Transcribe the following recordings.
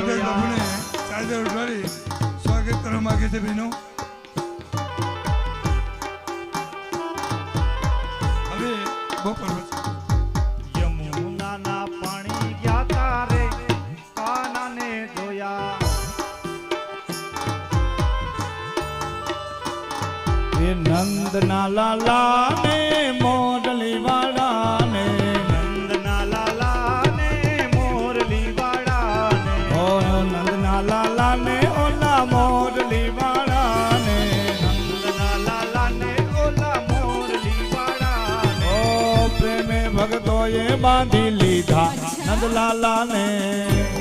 સાથે ઉઠાડી સ્વાગત કરવા માંગે છે બહેનો. હવે બપોર યમુનાના પાણી ગયા તારે કાનાને જોયા. નંદના લાલા ને મોડલી નંદલાલા ને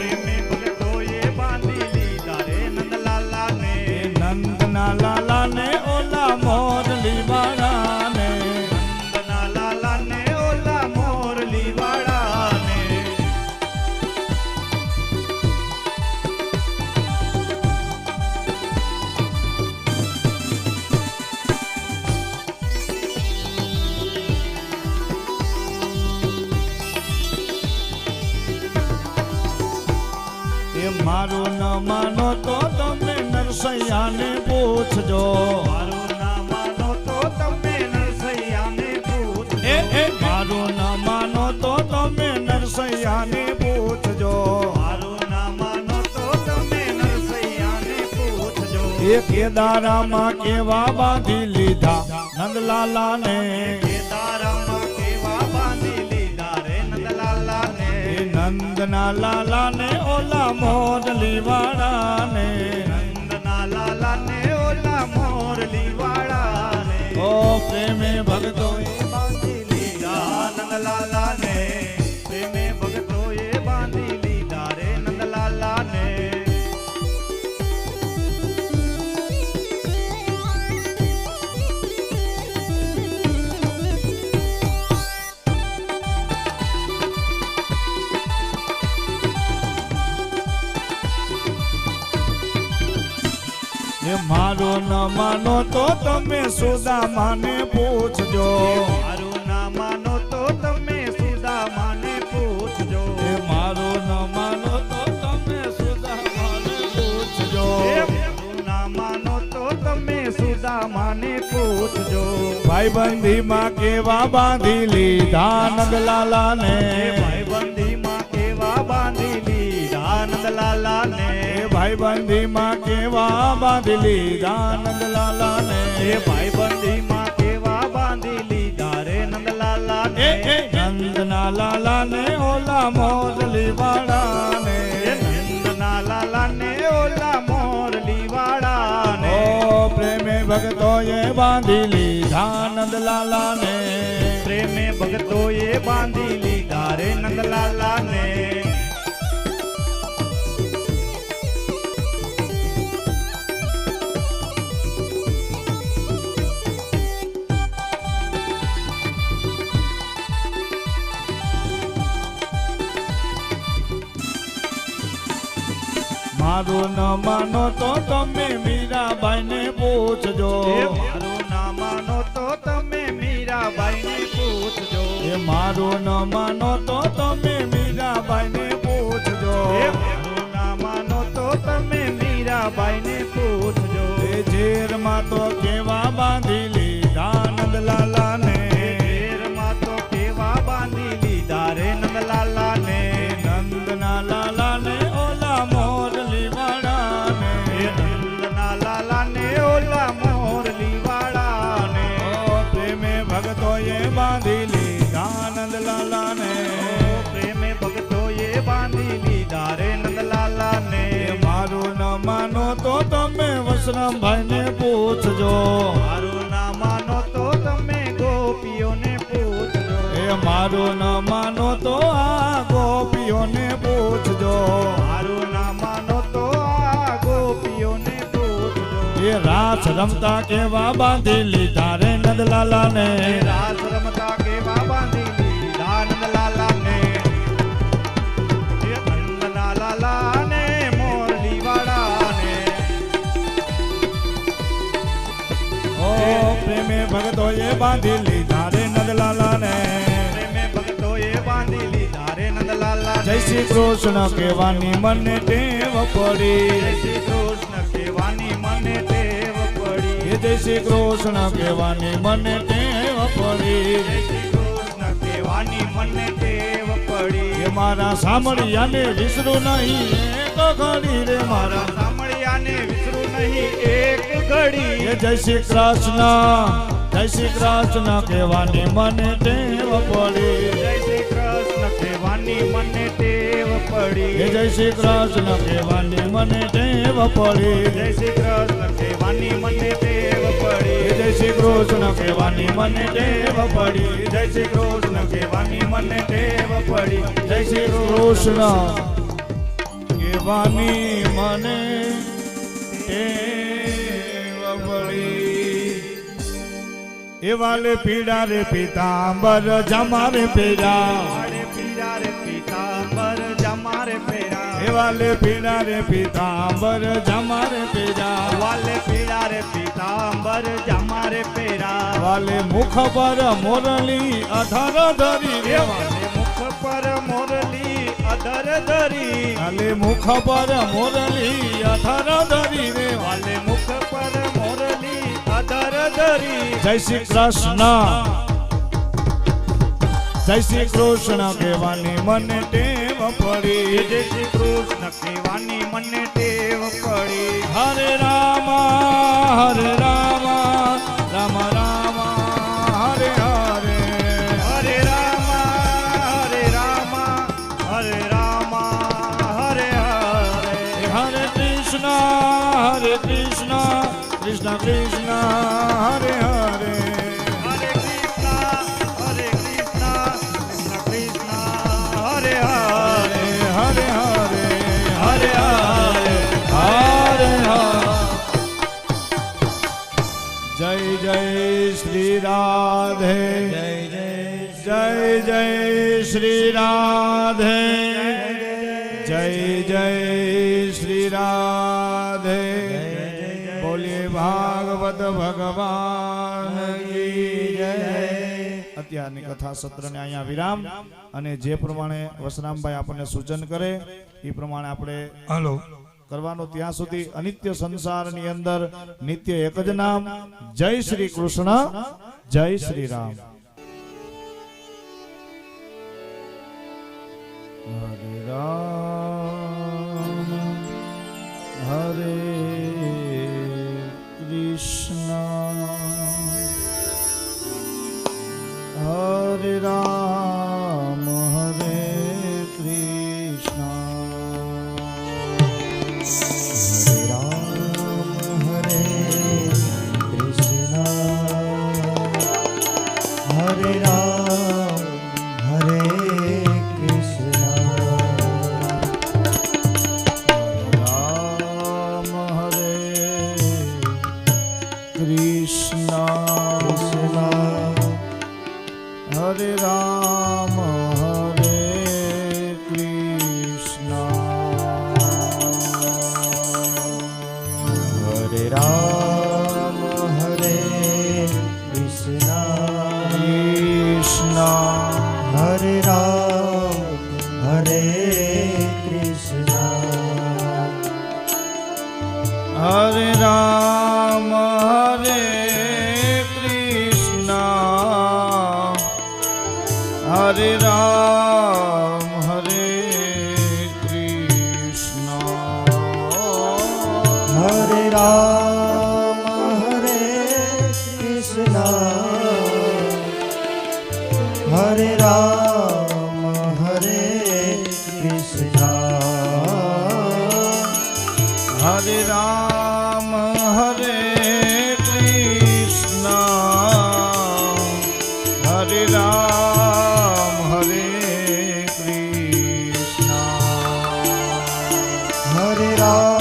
મારું ન માનો તો તમે નરસૈયાને પૂછજો. મારું ના માનો તો તમે નરસૈયાને પૂછજો. એ એ. મારું ન માનો તો તમે નરસૈયાને પૂછજો. મારું ના માનો તો તમે નરસૈયાને પૂછજો. એ કેદારામાં કેવા બાંધી લીધા નંદલાલાને? નંદના લાલાને ઓલા મોરલી વાળાને નંદના લાલાને ઓલા મોરલી વાળાને ઓ પ્રેમે ભગતો બાંધી લીધા લાલા પ્રેમે ન માનો તો તમે સુદામાને પૂછજો. મારું ના માનો તો તમે સુદામાને પૂછજો. મારું ન માનો તો તમે સુદામાને પૂછજો. ના માનો તો તમે સુદામાને પૂછજો. ભાઈબંધીમાં કેવા બાંધી લીધા નંદલાલાને? ભાઈબંધીમાં કેવા બાંધી લીધા નંદલાલાને? એ ભાઈબંધીમાં કેવા બાંધી લીધા નંદલાલાને? એ ભાઈબંધીમાં કેવા બાંધી લીધા રે નંદલાલા ને એ નંદના લાલાને ઓલા મોરલી વાળાને એ નંદના લાલાને ઓલા મોરલી વાળાને ઓ પ્રેમે ભગતોએ બાંધી લીધા નંદલાલાને? પ્રેમે ભગતોએ બાંધી લીધા રે નંદલાલાને? મારું ન માનો તો તમે મીરાબાઈને પૂછજો. એ મારું ના માનો તો તમે મીરાબાઈને પૂછજો. એ મારું ન માનો તો તમે મીરાબાઈને પૂછજો. મારું ના માનો તો તમે મીરાબાઈને પૂછજો. એ ઝેરમાં તો કેવા બાંધી લીધા નંદલાલાને તમે ભાઈને પૂછજો. મારું ના માનો તો તમે ગોપીઓને પૂછજો. એ મારું ના માનો તો આ ગોપીઓને પૂછજો. મારું ના માનો તો આ ગોપીઓને પૂછજો. એ રાસ રમતા કેવા બાંધી લીધા રે નંદલાલાને? એ રાસ પ્રેમે ભગતોએ બાંધી લીધા રે બાંધી લીધા રે નંદલાલાને. જય શ્રી કૃષ્ણ કહેવાની મને ટેવ પડી. જય શ્રી કૃષ્ણ કેવાની મને ટેવ પડી એ જય શ્રી કૃષ્ણ કહેવાની મને ટેવ પડી. જય શ્રી કૃષ્ણ કહેવાની મને ટેવ પડી મારા સાંભળ્યાને વિસરું નહીં એક ઘડી રે મારા. સાંભળ્યાને વિસરું નહીં એક ઘડી. જય શ્રી કૃષ્ણ. જય શ્રી કૃષ્ણ કહેવાની મને ટેવ પડી. જય શ્રી કૃષ્ણ કહેવાની મને ટેવ પડી. જય શ્રી કૃષ્ણ કહેવાની મને ટેવ પડી. જય શ્રી કૃષ્ણ કહેવાની મને ટેવ પડી. જય શ્રી કૃષ્ણ કહેવાની મને ટેવ પડી. જય શ્રી કૃષ્ણ કહેવાની મને ટેવ પડી. જય શ્રી કૃષ્ણ કહેવાની મને ટેવ એ વાલે પીડા રે પીતાંબર જમારે પીડા મારે પીરા રે પીતાંબર જમારે ફેરા એ વાલે પીડા રે પીતાંબર જમારે પીડા વાલે પીરા રે પીતાંબર જમારે ફેરા વાલે મુખ પર મોરલી અધર ધરી રે વાલે મુખ પર મોરલી અધર ધરી વાલે મુખ પર મોરલી અધર ધરી રે વાલે મુખ જય શ્રી કૃષ્ણ. જય શ્રી કૃષ્ણ કહેવાની મને ટેવ પડી. જય શ્રી કૃષ્ણ કહેવાની મને ટેવ પડી. હરે રામ હરે રામ રામ રામ હરે હરે. હરે રામ હરે રામ હરે રામ હરે હરે. હરે કૃષ્ણ હરે કૃષ્ણ કૃષ્ણ હરે હરે. હરે કૃષ્ણ હરે કૃષ્ણ કૃષ્ણ કૃષ્ણ હરે હરે. હરે હરે. હરે હરે. હરે જય જય શ્રી રાધે. જય જય જય જય શ્રી રાધે. ભાગવત ભગવાન અત્યારની કથા સત્રને અહીંયા વિરામ અને જે પ્રમાણે વસરામભાઈ આપણને સૂચન કરે એ પ્રમાણે આપણે હલો. કરવાનો ત્યાં સુધી અનિત્ય સંસારની અંદર નિત્ય એક જ નામ જય શ્રી કૃષ્ણ જય શ્રી રામ. હરે રામ હરે Krishna. Hare Rama. કૃષ્ણ હરે રામ હરે કૃષ્ણ. હરે રામ હરે કૃષ્ણ. કૃષ્ણ હરે રામ હરે કૃષ્ણ હરે રામ હરે કૃષ્ણ હરે રામ હરે કૃષ્ણ હરે રામ હરે કૃષ્ણ હરે રામ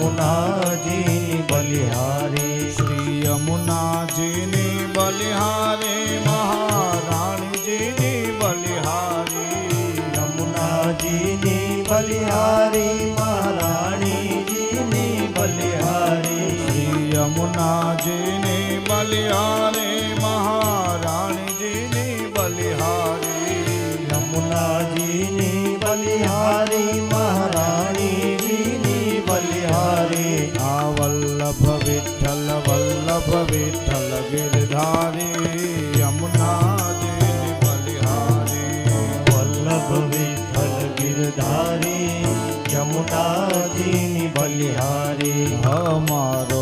યમુનાજીની બલિહારી યમુના દેવી બલિહારી વલ્લભ વિઠ્ઠલ ગિરધારી યમુના દેવી બલિહારી અમારો